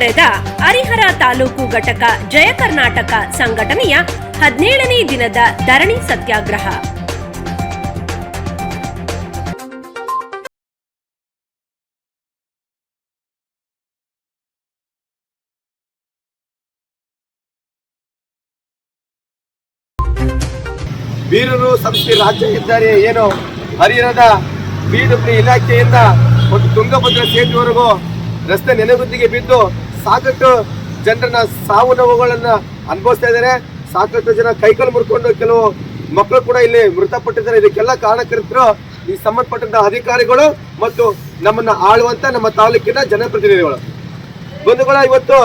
ಮುಂದುವರೆದ ಹರಿಹರ ತಾಲೂಕು ಘಟಕ ಜಯ ಕರ್ನಾಟಕ ಸಂಘಟನೆಯ ಹದಿನೇಳನೇ ದಿನದ ಧರಣಿ ಸತ್ಯಾಗ್ರಹ. ಬೀರೂರು ಸಂಸ್ಥೆ ರಾಜ್ಯ ಹೆದ್ದಾರಿ ಏನು ಹರಿಹರದ ಬಿಡಬ್ಲ್ಯೂ ಇಲಾಖೆಯಿಂದ ಒಂದು ತುಂಗಭದ್ರಾ ಸೇತುವರೆಗೂ ರಸ್ತೆ ನೆನೆಗುದ್ದಿಗೆ ಬಿದ್ದು ಸಾಕಷ್ಟು ಜನರನ್ನ ಸಾವು ನೋವುಗಳನ್ನ ಅನುಭವಿಸ್ತಾ ಇದ್ದಾರೆ. ಸಾಕಷ್ಟು ಜನ ಕೈಕಾಲು ಮುರ್ಕೊಂಡು ಕೆಲವು ಮಕ್ಕಳು ಕೂಡ ಇಲ್ಲಿ ಮೃತಪಟ್ಟಿದ್ದಾರೆ. ಇದಕ್ಕೆಲ್ಲ ಕಾರಣಕರ್ತರು ಈ ಸಂಬಂಧಪಟ್ಟಂತ ಅಧಿಕಾರಿಗಳು ಮತ್ತು ನಮ್ಮನ್ನ ಆಳುವಂತ ನಮ್ಮ ತಾಲೂಕಿನ ಜನಪ್ರತಿನಿಧಿಗಳು. ಬಂಧುಗಳ ಇವತ್ತು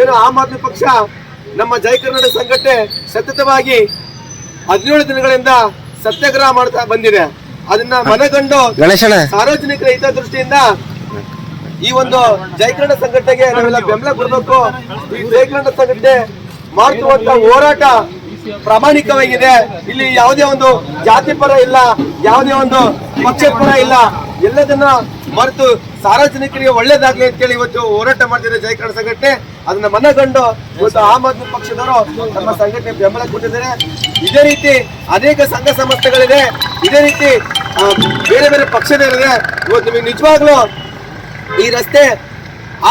ಏನು ಆಮ್ ಆದ್ಮಿ ಪಕ್ಷ ನಮ್ಮ ಜೈ ಕರ್ನಾಟಕ ಸಂಘಟನೆ ಸತತವಾಗಿ ಹದಿನೇಳು ದಿನಗಳಿಂದ ಸತ್ಯಾಗ್ರಹ ಮಾಡ್ತಾ ಬಂದಿದೆ. ಅದನ್ನ ಮನಗಂಡು ಸಾರ್ವಜನಿಕರ ಹಿತದೃಷ್ಟಿಯಿಂದ ಈ ಒಂದು ಜೈಕರಣ ಸಂಘಟನೆಗೆ ನಾವೆಲ್ಲ ಬೆಂಬಲ ಕೊಡಬೇಕು. ಈ ಜೈಕರಣ ಸಂಘಟನೆ ಮಾಡುವಂತ ಹೋರಾಟ ಪ್ರಾಮಾಣಿಕವಾಗಿದೆ. ಇಲ್ಲಿ ಯಾವುದೇ ಒಂದು ಜಾತಿ ಪರ ಇಲ್ಲ, ಯಾವುದೇ ಒಂದು ಪಕ್ಷ ಪರ ಇಲ್ಲ. ಎಲ್ಲದನ್ನ ಮರೆತು ಸಾರ್ವಜನಿಕರಿಗೆ ಒಳ್ಳೇದಾಗ್ಲಿ ಅಂತೇಳಿ ಇವತ್ತು ಹೋರಾಟ ಮಾಡ್ತಿದೆ ಜೈಕರಣ ಸಂಘಟನೆ. ಅದನ್ನ ಮನಗಂಡು ಇವತ್ತು ಆಮ್ ಆದ್ಮಿ ಪಕ್ಷದವರು ನಮ್ಮ ಸಂಘಟನೆ ಬೆಂಬಲ ಕೊಟ್ಟಿದ್ದಾರೆ. ಇದೇ ರೀತಿ ಅನೇಕ ಸಂಘ ಸಂಸ್ಥೆಗಳಿದೆ. ಇದೇ ರೀತಿ ಬೇರೆ ಬೇರೆ ಪಕ್ಷದಲ್ಲಿದೆ. ಇವತ್ತು ನಿಮಗೆ ನಿಜವಾಗ್ಲೂ ಈ ರಸ್ತೆ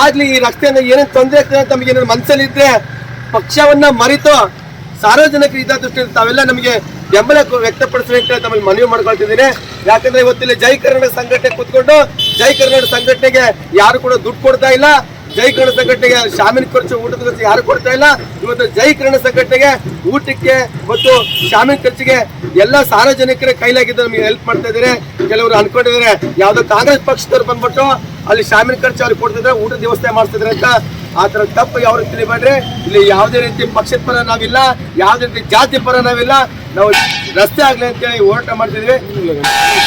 ಆಗ್ಲಿ, ಈ ರಸ್ತೆಯಿಂದ ಏನೇನು ತೊಂದರೆ ಆಗ್ತದೆ ಏನಾದ್ರು ಮನಸ್ಸಲ್ಲಿ ಇದ್ರೆ ಪಕ್ಷವನ್ನ ಮರಿತು ಸಾರ್ವಜನಿಕರ ದೃಷ್ಟಿ ತಾವೆಲ್ಲ ನಮಗೆ ಬೆಂಬಲ ವ್ಯಕ್ತಪಡಿಸಬೇಕು ತಮ್ಮಲ್ಲಿ ಮನವಿ ಮಾಡ್ಕೊಳ್ತಿದ್ದೀನಿ. ಯಾಕಂದ್ರೆ ಇವತ್ತಿಲ್ಲಿ ಜೈ ಕರ್ನಾಟಕ ಸಂಘಟನೆ ಕೂತ್ಕೊಂಡು ಜೈ ಕರ್ನಾಟಕ ಸಂಘಟನೆಗೆ ಯಾರು ಕೂಡ ದುಡ್ಡು ಕೊಡ್ತಾ ಇಲ್ಲ. ಜೈ ಕನ್ನಡ ಸಂಘಟನೆಗೆ ಶಾಮಿನ ಖರ್ಚು ಊಟದ ಖರ್ಚು ಯಾರು ಕೊಡ್ತಾ ಇಲ್ಲ? ಇವತ್ತು ಜೈ ಕನ್ನಡ ಸಂಘಟನೆಗೆ ಊಟಕ್ಕೆ ಮತ್ತು ಶಾಮಿನ ಖರ್ಚಿಗೆ ಎಲ್ಲ ಸಾರ್ವಜನಿಕರ ಕೈಲಾಗಿದ್ದು ನಮಗೆ ಹೆಲ್ಪ್ ಮಾಡ್ತಾ ಇದ್ದಾರೆ. ಕೆಲವರು ಅನ್ಕೊಂಡಿದ್ದಾರೆ ಯಾವ್ದೋ ಕಾಂಗ್ರೆಸ್ ಪಕ್ಷದವ್ರು ಬಂದ್ಬಿಟ್ಟು ಅಲ್ಲಿ ಶಾಮಿನ ಖರ್ಚು ಅವ್ರಿಗೆ ಕೊಡ್ತಿದ್ರೆ ಊಟದ ವ್ಯವಸ್ಥೆ ಮಾಡ್ತಿದ್ರೆ ಅಂತ. ಆ ಥರ ತಪ್ಪು ಯಾವ ರೀತಿ ತಿಳಿಬೇಡ್ರಿ ಇಲ್ಲಿ ಯಾವುದೇ ರೀತಿ ಪಕ್ಷದ ಪರ ನಾವಿಲ್ಲ ಯಾವುದೇ ರೀತಿ ಜಾತಿ ಪರ ನಾವಿಲ್ಲ. ನಾವು ರಸ್ತೆ ಆಗಲಿ ಅಂತೇಳಿ ಹೋರಾಟ ಮಾಡ್ತಿದ್ವಿ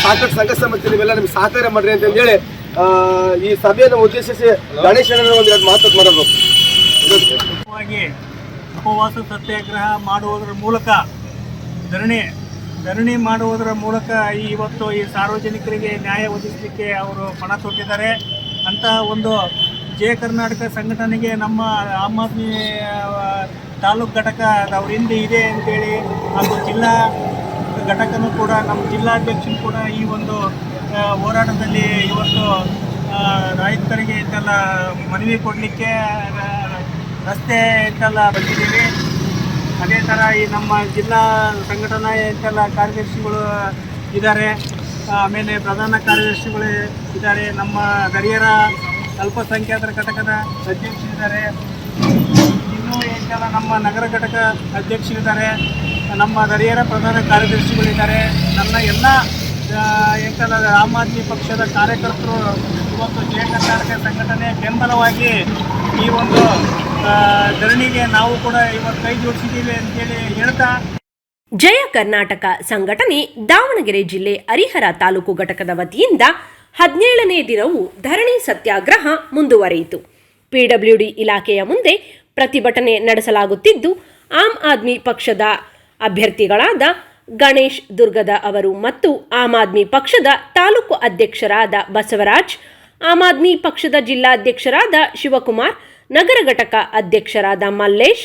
ಸಾಕಷ್ಟು ಸಂಘ ಸಮಸ್ಯೆ ನೀವೆಲ್ಲ ನಿಮ್ಗೆ ಸಹಕಾರ ಮಾಡ್ರಿ ಅಂತ ಹೇಳಿ ಆ, ಈ ಸಭೆಯನ್ನು ಉದ್ದೇಶಿಸಿ ಗಣೇಶನ ಒಂದು ಎರಡು ಮಾತು ಮಾಡಬೇಕು ಉಪವಾಸ ಸತ್ಯಾಗ್ರಹ ಮಾಡುವುದರ ಮೂಲಕ ಧರಣಿ ಧರಣಿ ಮಾಡುವುದರ ಮೂಲಕ ಈ ಇವತ್ತು ಈ ಸಾರ್ವಜನಿಕರಿಗೆ ನ್ಯಾಯ ಒದಗಿಸಲಿಕ್ಕೆ ಅವರು ಪಣ ತೊಟ್ಟಿದ್ದಾರೆ. ಅಂತಹ ಒಂದು ಜಯ ಕರ್ನಾಟಕ ಸಂಘಟನೆಗೆ ನಮ್ಮ ಆಮ್ ಆದ್ಮಿ ತಾಲೂಕು ಘಟಕ ಅವ್ರ ಹಿಂದೆ ಇದೆ ಅಂತೇಳಿ ಹಾಗೂ ಜಿಲ್ಲಾ ಘಟಕನೂ ಕೂಡ ನಮ್ಮ ಜಿಲ್ಲಾಧ್ಯಕ್ಷರು ಕೂಡ ಈ ಒಂದು ಹೋರಾಟದಲ್ಲಿ ಇವತ್ತು ರೈತರಿಗೆ ಇಂತೆಲ್ಲ ಮನವಿ ಕೊಡಲಿಕ್ಕೆ ರಸ್ತೆ ಇಂತೆಲ್ಲ ಬಂದಿದ್ದೀವಿ. ಅದೇ ಥರ ಈ ನಮ್ಮ ಜಿಲ್ಲಾ ಸಂಘಟನಾ ಇಂತೆಲ್ಲ ಕಾರ್ಯದರ್ಶಿಗಳು ಇದ್ದಾರೆ. ಆಮೇಲೆ ಪ್ರಧಾನ ಕಾರ್ಯದರ್ಶಿಗಳು ಇದ್ದಾರೆ. ನಮ್ಮ ಗರಿಯರ ಅಲ್ಪಸಂಖ್ಯಾತರ ಘಟಕದ ಅಧ್ಯಕ್ಷರಿದ್ದಾರೆ ಇನ್ನೂ ಇಂತೆಲ್ಲ ನಮ್ಮ ನಗರ ಘಟಕ ಅಧ್ಯಕ್ಷರಿದ್ದಾರೆ ನಮ್ಮ ಗರಿಯರ ಪ್ರಧಾನ ಕಾರ್ಯದರ್ಶಿಗಳಿದ್ದಾರೆ ನನ್ನ ಎಲ್ಲ ಏಕಲ ಆಮ್ ಆದ್ಮಿ ಪಕ್ಷದ ಕಾರ್ಯಕರ್ತರು ಇವತ್ತು ಜಯ ಕರ್ನಾಟಕ ಸಂಘಟನೆ ಬೆಂಬಲವಾಗಿ ಈ ಒಂದು ಧರಣಿಗೆ ನಾವು ಕೂಡ ಇವತ್ತು ಕೈ ಜೋಡಿಸಿದ್ದೀವಿ ಅಂತೇಳಿ ಹೇಳ್ತಾ ಜಯ ಕರ್ನಾಟಕ ಸಂಘಟನೆ ದಾವಣಗೆರೆ ಜಿಲ್ಲೆ ಹರಿಹರ ತಾಲೂಕು ಘಟಕದ ವತಿಯಿಂದ ಹದಿನೇಳನೇ ದಿನವೂ ಧರಣಿ ಸತ್ಯಾಗ್ರಹ ಮುಂದುವರಿಯಿತು. ಪಿಡಬ್ಲ್ಯೂಡಿ ಇಲಾಖೆಯ ಮುಂದೆ ಪ್ರತಿಭಟನೆ ನಡೆಸಲಾಗುತ್ತಿದ್ದು, ಆಮ್ ಆದ್ಮಿ ಪಕ್ಷದ ಅಭ್ಯರ್ಥಿಗಳಾದ ಗಣೇಶ್ ದುರ್ಗದ ಅವರು ಮತ್ತು ಆಮ್ ಆದ್ಮಿ ಪಕ್ಷದ ತಾಲೂಕು ಅಧ್ಯಕ್ಷರಾದ ಬಸವರಾಜ್, ಆಮ್ ಆದ್ಮಿ ಪಕ್ಷದ ಜಿಲ್ಲಾಧ್ಯಕ್ಷರಾದ ಶಿವಕುಮಾರ್, ನಗರ ಘಟಕ ಅಧ್ಯಕ್ಷರಾದ ಮಲ್ಲೇಶ್,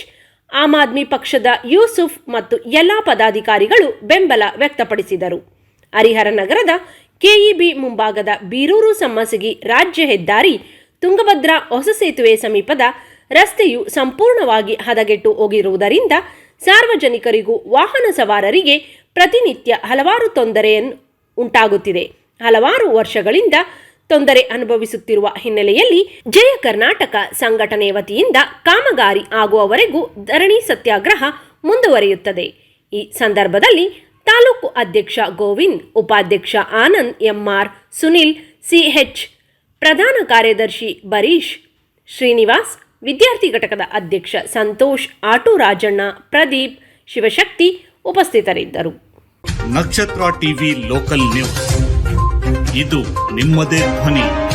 ಆಮ್ ಆದ್ಮಿ ಪಕ್ಷದ ಯೂಸುಫ್ ಮತ್ತು ಎಲ್ಲ ಪದಾಧಿಕಾರಿಗಳು ಬೆಂಬಲ ವ್ಯಕ್ತಪಡಿಸಿದರು. ಹರಿಹರ ನಗರದ ಕೆಇಬಿ ಮುಂಭಾಗದ ಬೀರೂರು ಸಮ್ಮಸಗಿ ರಾಜ್ಯ ಹೆದ್ದಾರಿ ತುಂಗಭದ್ರಾ ಹೊಸ ಸೇತುವೆ ಸಮೀಪದ ರಸ್ತೆಯು ಸಂಪೂರ್ಣವಾಗಿ ಹದಗೆಟ್ಟು ಹೋಗಿರುವುದರಿಂದ ಸಾರ್ವಜನಿಕರಿಗೂ ವಾಹನ ಸವಾರರಿಗೆ ಪ್ರತಿನಿತ್ಯ ಹಲವಾರು ತೊಂದರೆಯನ್ನು ಉಂಟಾಗುತ್ತಿದೆ. ಹಲವಾರು ವರ್ಷಗಳಿಂದ ತೊಂದರೆ ಅನುಭವಿಸುತ್ತಿರುವ ಹಿನ್ನೆಲೆಯಲ್ಲಿ ಜಯ ಕರ್ನಾಟಕ ಸಂಘಟನೆ ವತಿಯಿಂದ ಕಾಮಗಾರಿ ಆಗುವವರೆಗೂ ಧರಣಿ ಸತ್ಯಾಗ್ರಹ ಮುಂದುವರಿಯುತ್ತದೆ. ಈ ಸಂದರ್ಭದಲ್ಲಿ ತಾಲೂಕು ಅಧ್ಯಕ್ಷ ಗೋವಿಂದ್, ಉಪಾಧ್ಯಕ್ಷ ಆನಂದ್, ಎಂಆರ್ ಸುನಿಲ್ ಸಿಹೆಚ್ ಪ್ರಧಾನ ಕಾರ್ಯದರ್ಶಿ ಬರೀಶ್ ಶ್ರೀನಿವಾಸ್ ವಿದ್ಯಾರ್ಥಿ ಘಟಕದ ಅಧ್ಯಕ್ಷ ಸಂತೋಷ್, ಆಟೋ ರಾಜಣ್ಣ, ಪ್ರದೀಪ್, ಶಿವಶಕ್ತಿ ಉಪಸ್ಥಿತರಿದ್ದರು. Nakshatra TV local news. ಇದು ನಿಮ್ಮದೇ ಧ್ವನಿ.